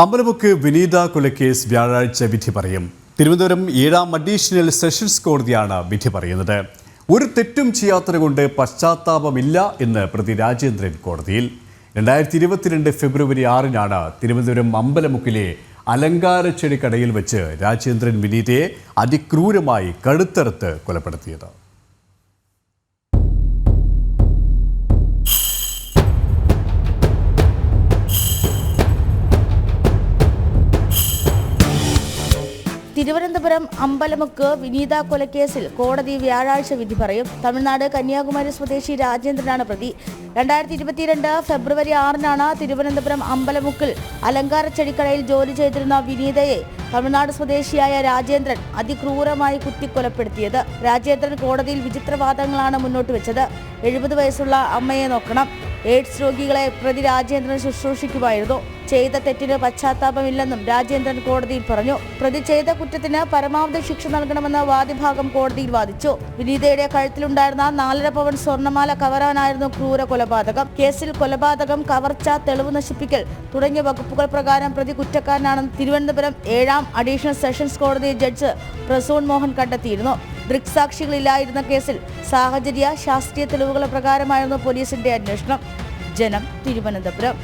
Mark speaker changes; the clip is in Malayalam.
Speaker 1: അമ്പലമുക്ക് വിനീത കൊലക്കേസ് വ്യാഴാഴ്ച വിധി പറയും. തിരുവനന്തപുരം ഏഴാം അഡീഷണൽ സെഷൻസ് കോടതിയാണ് വിധി പറയുന്നത്. ഒരു തെറ്റും ചെയ്യാത്തതുകൊണ്ട് പശ്ചാത്താപമില്ല എന്ന് പ്രതി രാജേന്ദ്രൻ കോടതിയിൽ. രണ്ടായിരത്തി ഇരുപത്തിരണ്ട് ഫെബ്രുവരി ആറിനാണ് തിരുവനന്തപുരം അമ്പലമുക്കിലെ അലങ്കാര ചെടിക്കടയിൽ വെച്ച് രാജേന്ദ്രൻ വിനീതയെ അതിക്രൂരമായി കടുത്തറുത്ത് കൊലപ്പെടുത്തിയത്.
Speaker 2: തിരുവനന്തപുരം അമ്പലമുക്ക് വിനീത കൊലക്കേസിൽ കോടതി വ്യാഴാഴ്ച വിധി പറയും. തമിഴ്നാട് കന്യാകുമാരി സ്വദേശി രാജേന്ദ്രനാണ് പ്രതി. രണ്ടായിരത്തി ഇരുപത്തിരണ്ട് ഫെബ്രുവരി ആറിനാണ് തിരുവനന്തപുരം അമ്പലമുക്കിൽ അലങ്കാര ചെടിക്കടയിൽ ജോലി ചെയ്തിരുന്ന വിനീതയെ തമിഴ്നാട് സ്വദേശിയായ രാജേന്ദ്രൻ അതിക്രൂരമായി കുത്തിക്കൊലപ്പെടുത്തിയത്. രാജേന്ദ്രൻ കോടതിയിൽ വിചിത്രവാദങ്ങളാണ് മുന്നോട്ട് വെച്ചത്. എഴുപത് വയസ്സുള്ള അമ്മയെ നോക്കണം. എയ്ഡ്സ് രോഗികളെ പ്രതി രാജേന്ദ്രൻ ശുശ്രൂഷിക്കുമായിരുന്നു. ചെയ്ത തെറ്റിന് പശ്ചാത്താപമില്ലെന്നും രാജേന്ദ്രൻ കോടതിയിൽ പറഞ്ഞു. പ്രതി ചെയ്ത കുറ്റത്തിന് പരമാവധി ശിക്ഷ നൽകണമെന്ന വാദിഭാഗം കോടതിയിൽ വാദിച്ചു. വിനീതയുടെ കഴുത്തിലുണ്ടായിരുന്ന നാലര പവൻ സ്വർണമാല കവരാനായിരുന്നു ക്രൂര കൊലപാതകം. കേസിൽ കൊലപാതകം കവർച്ച തെളിവ് നശിപ്പിക്കൽ തുടങ്ങിയ വകുപ്പുകൾ പ്രകാരം പ്രതി കുറ്റക്കാരനാണെന്ന് തിരുവനന്തപുരം ഏഴാം അഡീഷണൽ സെഷൻസ് കോടതി ജഡ്ജ് പ്രസൂൺ മോഹൻ കണ്ടെത്തിയിരുന്നു. ദൃക്സാക്ഷികളില്ലായിരുന്ന കേസിൽ സാഹചര്യ ശാസ്ത്രീയ തെളിവുകൾ പ്രകാരമായിരുന്നു പോലീസിന്റെ അന്വേഷണം. ജനം തിരുവനന്തപുരം.